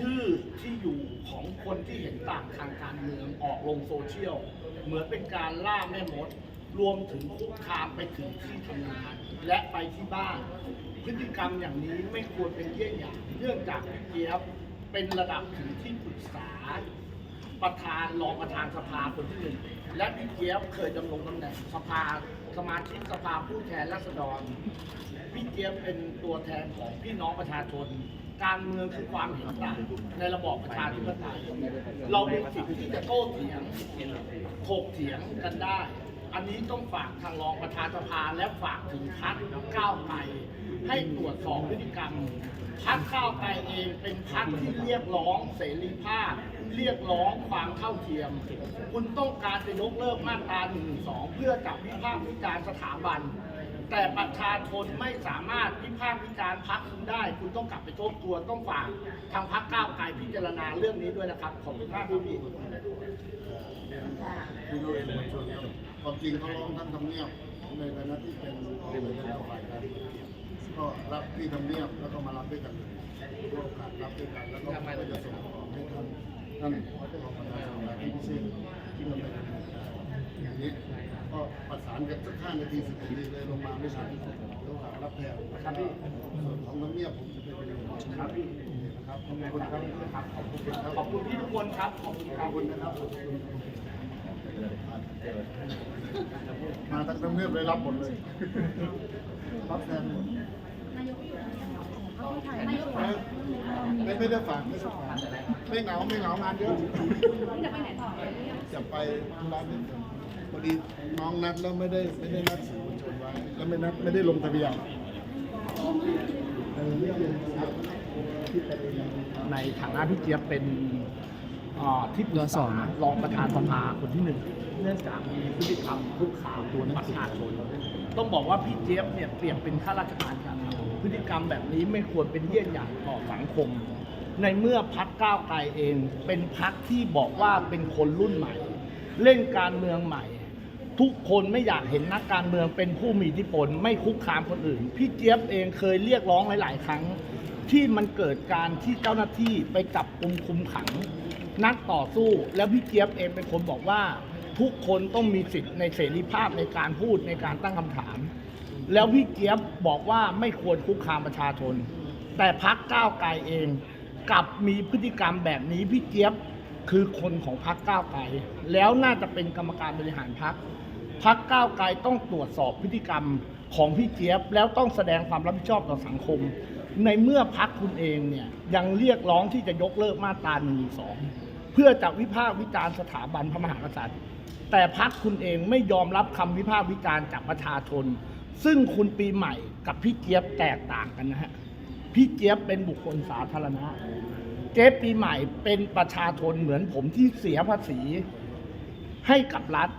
ชื่อที่อยู่ของคนที่เห็นต่างทางการเมืองออกลงโซเชียล เหมือนเป็นการล่าแม่มด รวมถึงคุกคามไปถึงที่ทำงานและไปที่บ้าน พฤติกรรมอย่างนี้ไม่ควรเป็นเยี่ยงอย่างเนื่องจากพี่เจี๊ยบเป็นระดับถึงที่ปรึกษา ประธานรองประธานสภาคนที่หนึ่งและพี่เจี๊ยบเคยดำรงตำแหน่งสภาสมาชิกสภาผู้แทนราษฎร พี่เจี๊ยบเป็นตัวแทนของพี่น้องประชาชน การเมืองคือความเห็นต่างในระบอบประชาธิปไตยเรามีสิทธิ์ที่จะโต้เถียงถกเถียงกันได้ อันนี้ต้องฝากทางรองประธานสภาและฝากถึงพักก้าวไกลให้ตรวจสอบพฤติกรรมพักก้าวไกลเองเป็นพักที่เรียกร้องเสรีภาพ เรียกร้องความเท่าเทียม คุณต้องการจะยกเลิกมาตรา1นึเพื่อจับวิพากษ์วิจารณ์สถาบัน แต่ประชาชนไม่สามารถวิพากษ์วิจารณ์พักคุณได้ คุณต้องกลับไปทบทวนต้องฝากทางพักก้าวไกลพิจารณาเรื่องนี้ด้วยนะครับ ขอบคุณมากพี่พี่พี่น้องสื่อมวลชนครับความจริงเขาร้องทั้งทำเนียบในฐานะที่เป็นเป็นเจ้าฝ่ายการก็รับที่ทำเนียบแล้วก็มารับด้วยกันร่วมกันรับด้วยกันแล้วก็จะส่งต่อให้ท่านท่านรอประธานสภาที่พิเศษที่ดำเนินการ อย่างนี้ก็ประสานกันสักห้านาทีสิบนาทีเลยลงมาไม่นานระหว่างรับแทนครับพี่ส่วนของทำเนียบผมจะไปเป็นครับพี่นะครับขอบคุณครับขอบคุณครับขอบคุณพี่ทุกคนครับขอบคุณครับขอบคุณนะครับมาทั้งทำเนียบเลยรับหมดเลยรับแทนหมดไม่ไม่ได้ฝากไม่ได้ฝากไม่เหงาไม่เหงางานเยอะจะไปไหนต่อจะไปร้านนี้ พอดีน้องนัดแล้วไม่ได้ไม่ได้นัดสื่อมวลชนไว้แล้วไม่นัดไม่ได้ลงทะเบียนในฐานะพี่เจี๊ยบเป็นอ่าที่ปรึกษารองประธานสภาคนที่หนึ่งเนื่องจากมีพฤติกรรมคุกคามตัวประชาชนต้องบอกว่าพี่เจี๊ยบเนี่ยเปรียบเป็นข้าราชการการเมืองพฤติกรรมแบบนี้ไม่ควรเป็นเยี่ยงอย่างต่อสังคม ในเมื่อพักก้าวไกลเอง เป็นพักที่บอกว่าเป็นคนรุ่นใหม่ เล่นการเมืองใหม่ ทุกคนไม่อยากเห็นนักการเมืองเป็นผู้มีอิทธิพลไม่คุกคามคนอื่น พี่เจี๊ยบเองเคยเรียกร้องหลาย ๆ ครั้ง ที่มันเกิดการที่เจ้าหน้าที่ไปจับกุมคุมขัง นักต่อสู้แล้วพี่เจี๊ยบเองเป็นคนบอกว่า ทุกคนต้องมีสิทธิ์ในเสรีภาพในการพูดในการตั้งคำถาม แล้วพี่เจี๊ยบบอกว่าไม่ควรคุกคามประชาชน แต่พักก้าวไกลเองกลับมีพฤติกรรมแบบนี้พี่เจี๊ยบ คือคนของพักก้าวไกลแล้วน่าจะเป็นกรรมการบริหารพักพักก้าวไกลต้องตรวจสอบพฤติกรรมของพี่เจี๊ยบ แล้วต้องแสดงความรับผิดชอบต่อสังคม ในเมื่อพักคุณเองเนี่ยยังเรียกร้องที่จะยกเลิกมาตรา1นึเพื่อจะวิพากษ์วิจารณ์สถาบันพระมหากษัตริย์ แต่พักคุณเองไม่ยอมรับคำวิพากษ์วิจารณ์จากประชาชน ซึ่งคุณปีใหม่กับพี่เจี๊ยบแตกต่างกันนะฮะพี่เจี๊ยบเป็นบุคคลสาธารณะ เจ๊ปีใหม่เป็นประชาชนเหมือนผมที่เสียภาษีให้กับรัฐ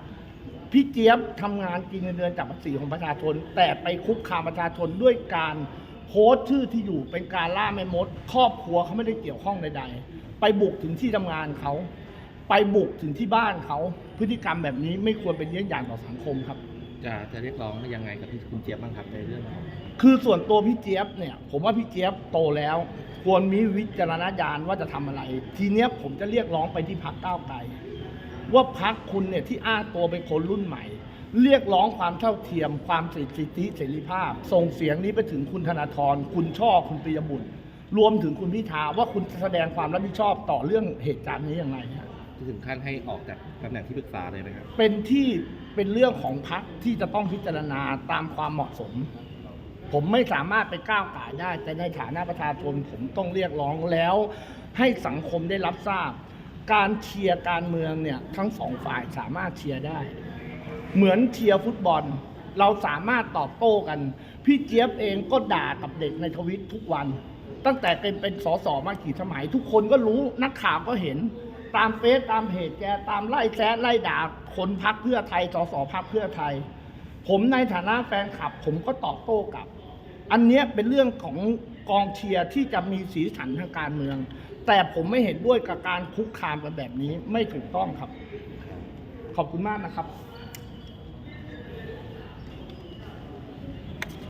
พี่เจี๊ยบทำงานกินเงินเดือนจากภาษีของประชาชน แต่ไปคุกคามประชาชนด้วยการโพสต์ชื่อที่อยู่เป็นการล่าแม่มด ครอบครัวเขาไม่ได้เกี่ยวข้องใดๆ ไปบุกถึงที่ทำงานเขา ไปบุกถึงที่บ้านเขา พฤติกรรมแบบนี้ไม่ควรเป็นเยี่ยงอย่างต่อสังคมครับ จะจะเรียกร้องยังไงกับพี่คุณเจี๊ยบบ้างครับในเรื่องของ คือส่วนตัวพี่เจี๊ยบเนี่ย ผมว่าพี่เจี๊ยบโตแล้ว ควรมีวิจารณญาณว่าจะทำอะไร ทีเนี้ยผมจะเรียกร้องไปที่พักก้าวไกลว่าพักคุณเนี่ยที่อ้างตัวเป็นคนรุ่นใหม่ เรียกร้องความเท่าเทียม ความสิทธิเสรีภาพ ส่งเสียงนี้ไปถึงคุณธนาธรคุณช่อคุณปิยบุตร รวมถึงคุณพิธาว่าคุณแสดงความรับผิดชอบต่อเรื่องเหตุการณ์นี้อย่างไรฮะถึงขั้นให้ออกจากตำแหน่งที่ปรึกษาเลยไหมครับเป็นที่เป็นเรื่องของพักที่จะต้องพิจารณาตามความเหมาะสม ผมไม่สามารถไปก้าวไก่ายได้ แต่ในฐานะประชาชนผมต้องเรียกร้องแล้ว ให้สังคมได้รับทราบ การเชียร์การเมืองเนี่ยทั้งสองฝ่ายสามารถเชียร์ได้ เหมือนเชียร์ฟุตบอล เราสามารถตอบโต้กัน พี่เจี๊ยบเองก็ด่ากับเด็กในทวิตทุกวัน ตั้งแต่เป็นเป็นสสมากี่สมัย ทุกคนก็รู้นักข่าวก็เห็นตามเฟซตามเพจแกตามไล่แซะไล่ด่าคนพักเพื่อไทยสสพักเพื่อไทย ผมในฐานะแฟนคลับ ผมก็ตอบโต้กลับ อันเนี้ยเป็นเรื่องของกองเชียร์ที่จะมีสีสันทางการเมือง แต่ผมไม่เห็นด้วยกับการคุกคามกันแบบนี้ไม่ถูกต้องครับ ขอบคุณมากนะครับ